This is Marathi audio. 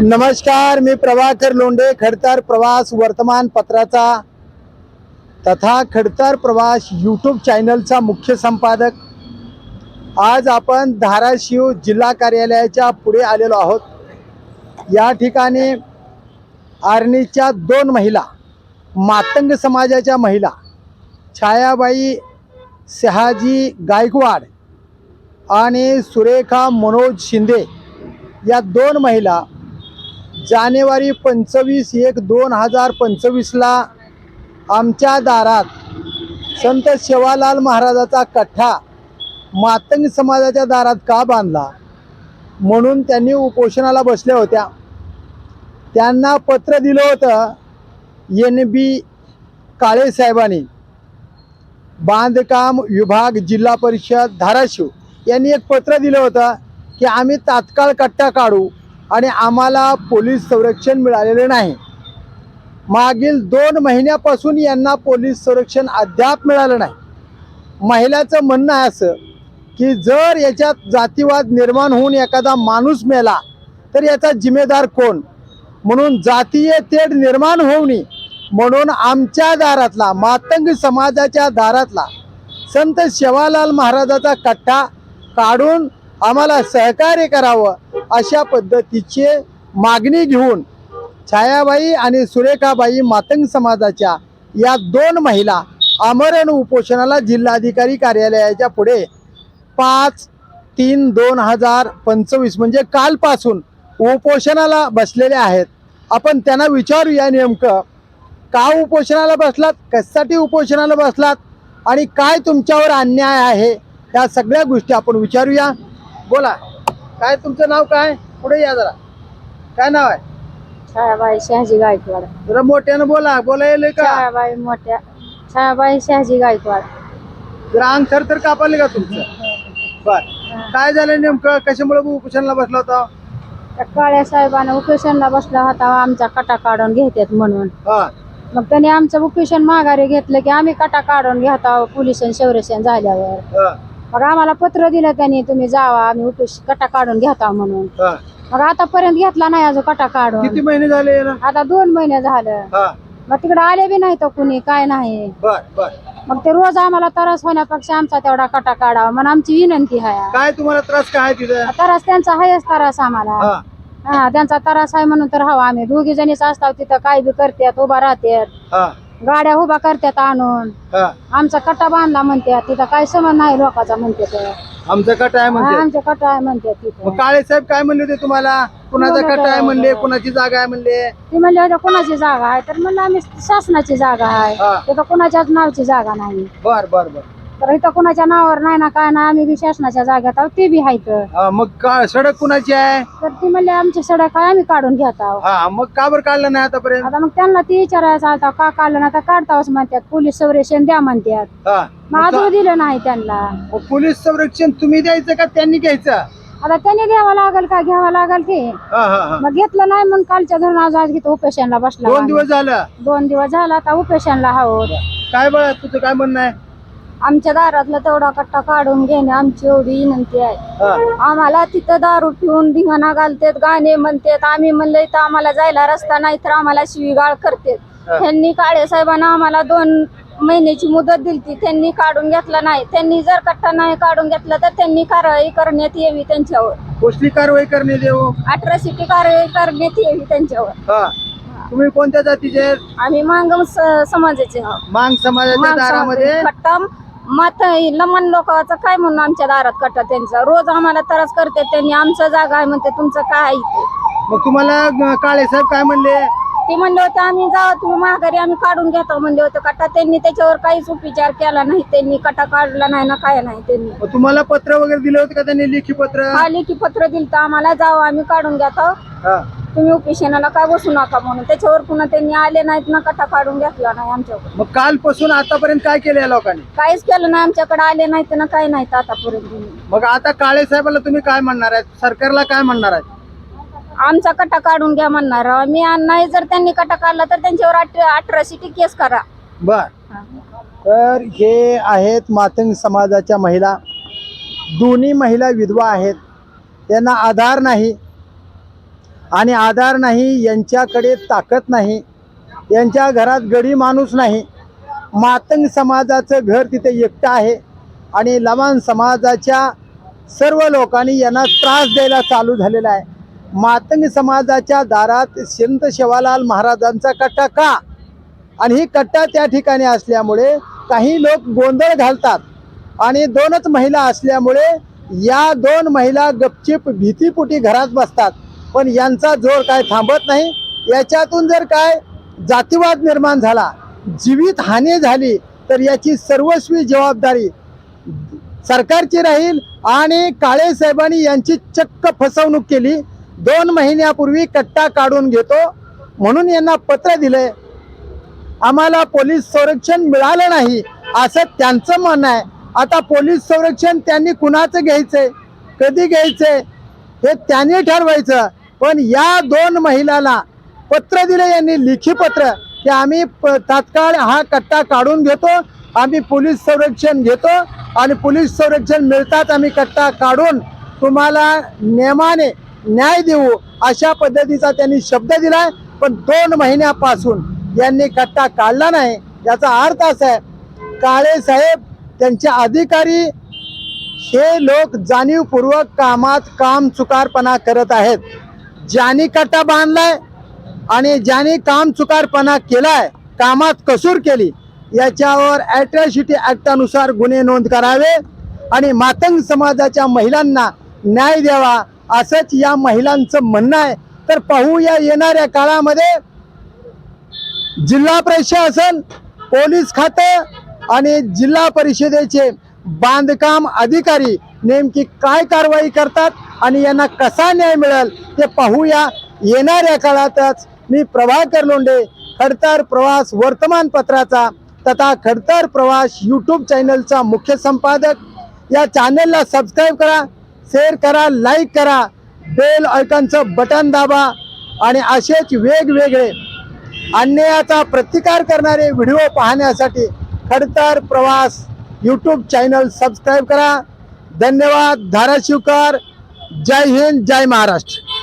नमस्कार मी प्रभाकर लोंढे खडतर प्रवास वर्तमानपत्राचा तथा खडतर प्रवास यूट्यूब चॅनलचा मुख्य संपादक. आज आपण धाराशिव जिल्हा कार्यालयाच्या पुढे आलेलो आहोत. या ठिकाणी आर्णीच्या दोन महिला मातंग समाजाच्या महिला छायाबाई शहाजी गायकवाड आणि सुरेखा मनोज शिंदे या दोन महिला जानेवारी पंचवीस एक दोन हजार पंचवीसला आमच्या दारात संत शेवालाल महाराजाचा कठ्ठा मातंग समाजाच्या दारात का बांधला? म्हणून त्यांनी उपोषणाला बसल्या होत्या. त्यांना पत्र दिलं होतं एन बी काळे साहेबांनी. बांधकाम विभाग जिल्हा परिषद धाराशिव. यांनी एक पत्र दिलं होतं की आम्ही तात्काळ कट्टा काढू आणि आम्हाला पोलीस संरक्षण मिळालेले नाही. मागील दोन महिन्यापासून यांना पोलीस संरक्षण अद्याप मिळालं नाही. महिलाचं म्हणणं आहे असं की जर याच्यात जातीवाद निर्माण होऊन एखादा माणूस मेला तर याचा जिम्मेदार कोण? म्हणून जातीय तेढ निर्माण होऊ नये म्हणून आमच्या दारातला मातंग समाजाच्या दारातला संत शेवालाल महाराजाचा कट्टा काढून आम्हाला सहकार्य करावं अशा पद्धतीचे मागणी घेऊन छायाबाई आणि सुरेखाबाई मातंग समाजाच्या या दोन महिला आमरण उपोषणाला जिल्हाधिकारी कार्यालयाच्या पुढे पाच तीन दोन हजार पंचवीस म्हणजे कालपासून उपोषणाला बसलेले आहेत. आपण त्यांना विचारूया नेमकं. का उपोषणाला बसलात? कशासाठी उपोषणाला बसलात? आणि काय तुमच्यावर अन्याय आहे? या सगळ्या गोष्टी आपण विचारूया. बोला काय तुमचं नाव काय? पुढे या जरा. काय नाव आहे? छायाबाई शहाजी गायकवाड. जरा मोठ्यानं बोला बोलायला का? छायाबाई मोठ्या छायाबाई शहाजी गायकवाड. जरा अंग थर तर कापाले का तुमचं? बर. काय झालं नेमकं? कशामुळे उपोषणाला बसला होता? त्या काळ्या साहेबांना उपोषणला बसला होता आमचा कटा काढून घेतात म्हणून. हा. मग त्यांनी आमचं उपोषण माघारी घेतलं की आम्ही कटा काढून घेता पोलीस संरक्षण झाल्यावर. हा, मग आम्हाला पत्र दिलं त्यांनी तुम्ही जावा आम्ही उपोष कटा काढून घेता म्हणून. हा. मग आतापर्यंत घेतला नाही अजून कटा किती काढून महिने झाले याला? आता दोन महिने झालं. हा. मग तिकडे आले बी नाही तर कुणी काय नाही. बर बर. मग ते रोज आम्हाला त्रास होण्यापेक्षा आमचा तेवढा कटा काढावा म्हणून आमची विनंती आहे. काय तुम्हाला त्रास काय आहे तिथं? त्रास त्यांचा आहेच त्रास आम्हाला. हा. हा त्यांचा त्रास आहे म्हणून तर हवा. आम्ही दोघी जणीच असतात तिथं काय बी करतात उभा राहतात. हा. गाड्या उभा करतात आणून. हा. आमचा कट्टा बांधला म्हणतात तिथं काय समज नाही लोकांचा म्हणतात आमचा कट आहे म्हणते. आमचा कट्टा आहे म्हणतात मग तिथं काळे साहेब काय म्हणले होते तुम्हाला? कुणाचा कट आहे म्हणले कुणाची जागा आहे म्हणले? ती म्हणले होते कोणाची जागा आहे? तर म्हणलं आम्ही शासनाची जागा आहे. हा. तिथं कोणाच्याच नावची जागा नाही. बर बर बर. तर इथं कोणाच्या नावावर नाही ना काय ना आम्ही बी शासनाच्या जागेत आहोत ते बी आहेत हा, मग का सडक कुणाची आहे? तर ती म्हणले आमची सडक आहे आम्ही काढून घेत आहोत. हा मग का बरं काढलं नाही आतापर्यंत? आता मग त्यांना ती विचारायचं आता का काढलं ना तर काढतावच म्हणतात पोलीस संरक्षण द्या म्हणतात. हा. मग अजून दिलं नाही त्यांना. मग पोलीस संरक्षण तुम्ही द्यायचं का त्यांनी घ्यायचं? आता त्यांनी द्यावं लागेल का घ्यावं लागेल हा हा हा. मग घेतलं नाही म्हणून कालच्या धरून आज आज घेतो उपेशनला बसला दोन. दिवस झालं? दोन दिवस झाला आता उपेशनला हवं काय बघा तुझं काय म्हणणं आहे? आमच्या दारातला तेवढा कट्टा काढून घेणे आमची एवढी विनंती आहे. आम्हाला तिथं दारू पिऊन धिंगाणा घालतात गाणे म्हणतात. आम्ही म्हणलं इथं आम्हाला जायला रस्ता नाही तर आम्हाला शिवीगाळ करतात. त्यांनी काळे साहेबांना आम्हाला दोन महिन्याची मुदत दिली त्यांनी काढून घेतला नाही. त्यांनी जर कट्टा नाही काढून घेतला तर त्यांनी कारवाई करण्यात यावी त्यांच्यावर. कसली कारवाई करणे देऊ अठरासिटी कारवाई करण्यात यावी त्यांच्यावर. हा. तुम्ही कोणत्या जातीचे आहेत? आम्ही मांगम स- समाजाचे आहोत. मांग समाजाच्या मांग दारामध्ये? समाजाचे. कट्टा मत लमन लोकांचं काय म्हणून आमच्या दारात कट्टा त्यांचा? रोज आम्हाला त्रास करते त्यांनी आमचं जागा आहे म्हणते तुमचं काय आहे इथे? मग तुम्हाला काळे साहेब काय म्हणले? ते म्हणले होते आम्ही जावा तुम्ही माघारी आम्ही काढून घेतो. म्हणले होते कट्टा त्यांनी त्याच्यावर काहीच उपचार केला नाही त्यांनी कट्टा काढला नाही ना काय नाही त्यांनी. मग तुम्हाला पत्र वगैरे दिले होते का त्यांनी लेखी पत्र? आले की पत्र दिलं तर आम्हाला जावं आम्ही काढून घेतो. हा. तुम्ही उपेशनाला काय बसू नका म्हणून. त्याच्यावर पुन्हा त्यांनी आले नाहीत ना कट्टा काढून घेतला नाही आमच्याकडे मग कालपासून आतापर्यंत काय केलं या लोकांनी? काहीच केलं नाही आमच्याकडे आले नाहीत ना काही नाहीत आतापर्यंत मग आता काळे साहेबाला तुम्ही काय म्हणणार आहेत? सरकारला काय म्हणणार आहेत? आमचा कट्टा काढून घ्या म्हणणार. मी नाही जर त्यांनी कट्टा काढला तर त्यांच्यावर अठ- अठराशे केस करा. बर. तर हे आहेत मातंग समाजाच्या महिला. दोन्ही महिला विधवा आहेत. त्यांना आधार नाही. आणि आधार नाही यांच्याकडे ताकद नाही यांच्या घरात गडी माणूस नाही. मातंग समाजाचं घर तिथे एकटं आहे आणि लवान समाजाच्या सर्व लोकांनी यांना त्रास द्यायला चालू झालेला आहे. मातंग समाजाच्या दारात संत शेवालाल महाराजांचा कट्टा का? आणि ही कट्टा त्या ठिकाणी असल्यामुळे काही लोक गोंधळ घालतात आणि दोनच महिला असल्यामुळे या दोन महिला गपचिप भीतीपुटी घरात बसतात. पण यांचा जोर काय थांबत नाही. याच्यातून जर काय जातीवाद निर्माण झाला जीवित हानी झाली तर याची सर्वस्वी जबाबदारी सरकारची राहील आणि काळे साहेबांनी यांची चक्क फसवणूक केली. दोन महिन्यापूर्वी कट्टा काढून घेतो म्हणून यांना पत्र दिलंय. आम्हाला पोलीस संरक्षण मिळालं नाही असं त्यांचं म्हणणं आहे. आता पोलीस संरक्षण त्यांनी कुणाचं घ्यायचंय? कधी घ्यायचंय? हे त्यांनी ठरवायचं. पण या दोन महिलाला पत्र दिलं यांनी लिखी पत्र की आम्ही प- तात्काळ हा कट्टा काढून घेतो आम्ही पोलीस संरक्षण घेतो आणि पोलीस संरक्षण मिळतात आम्ही कट्टा काढून तुम्हाला नियमाने न्याय देऊ अशा पद्धतीचा त्यांनी शब्द दिलाय. पण दोन महिन्यापासून यांनी कट्टा काढला नाही. याचा अर्थ असा आहे काळे साहेब त्यांचे अधिकारी हे लोक जाणीवपूर्वक कामात काम चुकारपणा करत आहेत. ज्यांनी कट्टा बांधलाय आणि ज्यांनी काम चुकारपणा केलाय कामात कसूर केली याच्यावर ॲट्रॉसिटी ॲक्टानुसार गुन्हे नोंद करावे आणि मातंग समाजाच्या महिलांना न्याय द्यावा असंच या महिलांचं म्हणणं आहे. तर पाहू या येणाऱ्या काळामध्ये जिल्हा प्रशासन पोलीस खातं आणि जिल्हा परिषदेचे बांधकाम अधिकारी नेमकी काय कारवाई करतात आणि यांना कसा न्याय मिळेल ते पाहूया. येणाऱ्या काळातच मी प्रभाकर लोंढे खडतर प्रवास वर्तमानपत्राचा तथा खडतर प्रवास यूट्यूब चॅनलचा मुख्य संपादक. या चॅनलला सबस्क्राईब करा शेअर करा लाईक करा बेल ऐकनचं बटन दाबा आणि असेच वेगवेगळे अन्यायाचा प्रतिकार करणारे व्हिडिओ पाहण्यासाठी खडतर प्रवास यूट्यूब चॅनल सबस्क्राईब करा. धन्यवाद धाराशिवकर. जय हिंद जय महाराष्ट्र.